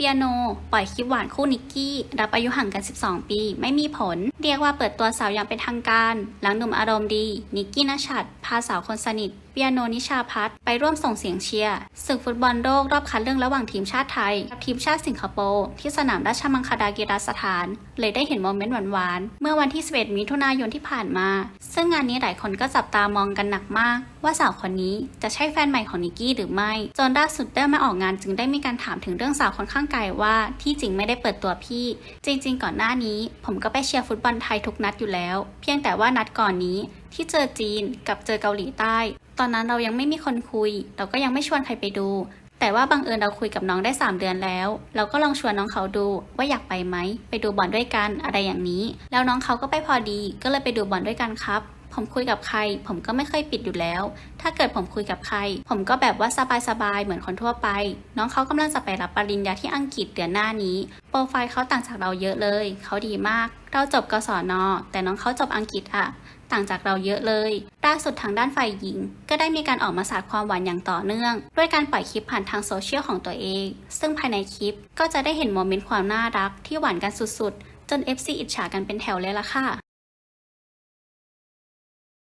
เปียโน ปล่อยคลิปหวานคู่นิกกี้ รับอายุห่างกัน 12 ปี ไม่มีผล เรียกว่าเปิดตัวสาวอย่างเป็นทางการ หลังหนุ่มอารมณ์ดี นิกกี้นชัดพาสาวคนสนิท ปียโนนิชาพัฒน์ไปร่วมส่งเสียงเชียร์ศึกฟุตบอลโลกรอบคัดเลือกระหว่างทีมชาติไทย กับทีมชาติสิงคโปร์ที่สนามราชมังคลากีฬาสถาน เลยได้เห็นโมเมนต์หวานๆ เมื่อวันที่ 11 มิถุนายนที่ผ่านมา ซึ่งงานนี้หลายคนก็จับตามองกันหนักมาก ว่าสาวคนนี้จะใช่แฟนใหม่ของนิกกี้หรือไม่ จนล่าสุดได้มาออกงานจึงได้มีการถามถึงเรื่องสาวคนข้างกายว่าที่จริงไม่ได้เปิดตัวพี่ จริง ๆ ก่อนหน้านี้ ผมก็ไปเชียร์ฟุตบอลไทยทุกนัดอยู่แล้ว เพียงแต่ว่านัดก่อนนี้ ที่เจอจีนกับเจอเกาหลีใต้ ตอนนั้นเรายังไม่มีคนคุย เราก็ยังไม่ชวนใครไปดู แต่ว่าบังเอิญเราคุยกับน้องได้ 3 เดือนแล้ว เราก็ลองชวนน้องเขาดูว่าอยากไปไหม ไปดูบอลด้วยกันอะไรอย่างนี้ แล้วน้องเขาก็ไปพอดี ก็เลยไปดูบอลด้วยกันครับผมคุยกับใคร ผมก็ไม่เคยปิดอยู่แล้ว ถ้าเกิดผมคุยกับใคร ผมก็แบบว่าสบายๆ เหมือนคนทั่วไป น้องเขากำลังจะไปรับปริญญาที่อังกฤษเดือนหน้านี้ โปรไฟล์เขาต่างจากเราเยอะเลย เขาดีมาก เราจบกศนแต่น้องเขาจบอังกฤษอะต่างจากเราเยอะเลยล่าสุดทางด้านฝ่ายหญิง ก็ได้มีการออกมาสาดความหวานอย่างต่อเนื่อง ด้วยการปล่อยคลิปผ่านทางโซเชียลของตัวเอง ซึ่งภายในคลิปก็จะได้เห็นโมเมนต์ความน่ารักที่หวานกันสุดๆ จน FC อิจฉากันเป็นแถวเลยล่ะค่ะ